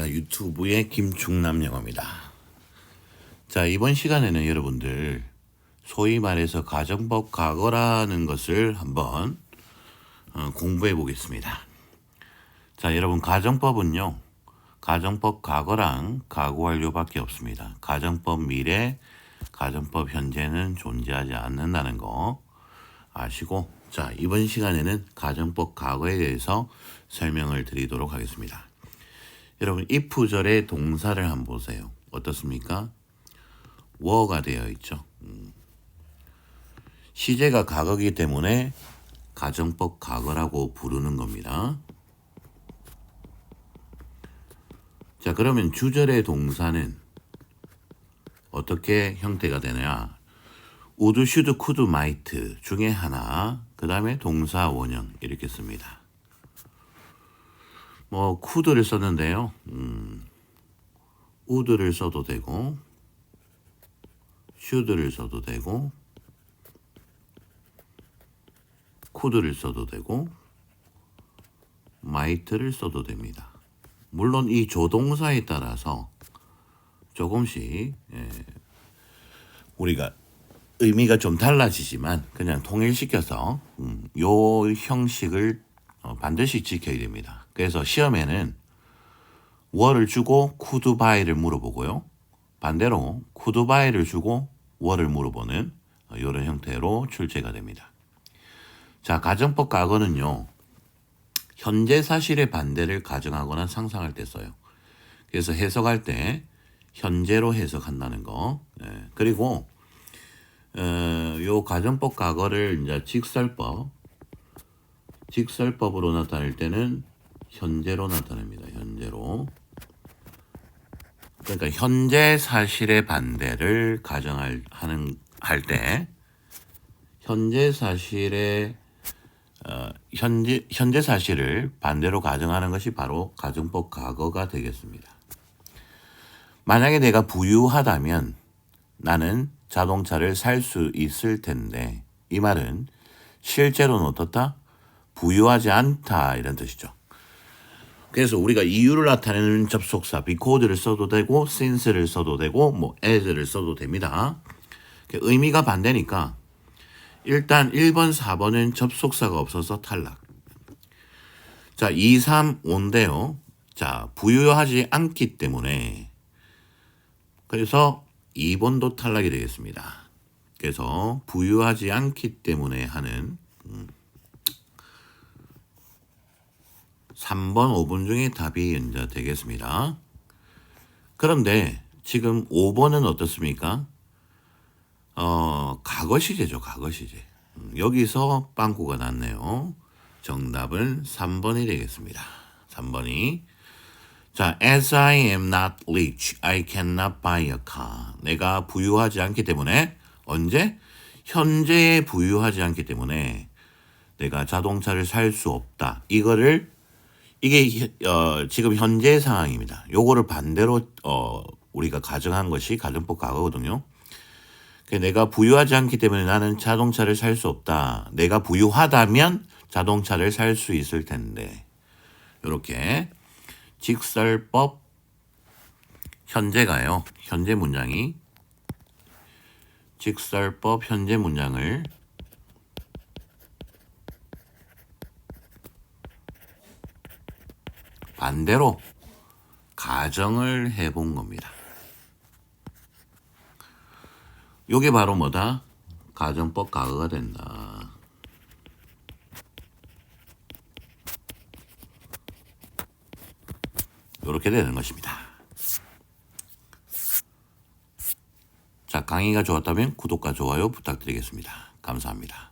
유튜브의 김중남 영어입니다. 자, 이번 시간에는 여러분들 소위 말해서 가정법 과거라는 것을 한번 어, 공부해 보겠습니다. 자, 여러분 가정법은요. 가정법 과거랑 과거 완료밖에 없습니다. 가정법 미래, 가정법 현재는 존재하지 않는다는 거 아시고 자, 이번 시간에는 가정법 과거에 대해서 설명을 드리도록 하겠습니다. 여러분 if절의 동사를 한번 보세요. 어떻습니까? 워가 되어 있죠. 음. 시제가 과거이기 때문에 가정법 과거라고 부르는 겁니다. 자, 그러면 주절의 동사는 어떻게 형태가 되냐? 우드, 슈드, 쿠드, 마이트 중에 하나, 그 다음에 동사 원형 이렇게 씁니다. 뭐 쿠드를 썼는데요. 음, 우드를 써도 되고, 슈드를 써도 되고, 쿠드를 써도 되고, 마이트를 써도 됩니다. 물론 이 조동사에 따라서 조금씩 예, 우리가 의미가 좀 달라지지만 그냥 통일시켜서 음, 요 형식을 어, 반드시 지켜야 됩니다. 그래서 시험에는 월을 주고 쿠드바이를 물어보고요. 반대로 쿠드바이를 주고 월을 물어보는 어, 이런 형태로 출제가 됩니다. 자, 가정법 과거는요. 현재 사실의 반대를 가정하거나 상상할 때 써요. 그래서 해석할 때 현재로 해석한다는 거. 예. 그리고 어, 요 가정법 과거를 이제 직설법, 직설법으로 나타낼 때는 현재로 나타냅니다. 현재로. 그러니까 현재 사실의 반대를 가정할 하는 할 때 현재 사실의 어, 현재 현재 사실을 반대로 가정하는 것이 바로 가정법 과거가 되겠습니다. 만약에 내가 부유하다면 나는 자동차를 살 수 있을 텐데 이 말은 실제로는 어떻다? 부유하지 않다 이런 뜻이죠. 그래서 우리가 이유를 나타내는 접속사 because를 써도 되고 since를 써도 되고 뭐 as를 써도 됩니다. 의미가 반대니까 일단 1번, 4번은 접속사가 없어서 탈락. 자, 2, 3, 5인데요. 자, 부유하지 않기 때문에 그래서 2번도 탈락이 되겠습니다. 그래서 부유하지 않기 때문에 하는 3번, 5번 중에 답이 연자 되겠습니다. 그런데 지금 5번은 어떻습니까? 어, 과거 시제죠, 과거 시제. 음, 여기서 빵꾸가 났네요. 정답은 3번이 되겠습니다. 3번이. 자, as I am not rich, I cannot buy a car. 내가 부유하지 않기 때문에 언제? 현재에 부유하지 않기 때문에 내가 자동차를 살 수 없다. 이거를 이게 어, 지금 현재 상황입니다. 요거를 반대로 어, 우리가 가정한 것이 가정법 과거거든요. 내가 부유하지 않기 때문에 나는 자동차를 살 수 없다. 내가 부유하다면 자동차를 살 수 있을 텐데. 이렇게 직설법 현재가요. 현재 문장이 직설법 현재 문장을 반대로 가정을 해본 겁니다. 요게 바로 뭐다? 가정법 과거가 된다. 이렇게 되는 것입니다. 자, 강의가 좋았다면 구독과 좋아요 부탁드리겠습니다. 감사합니다.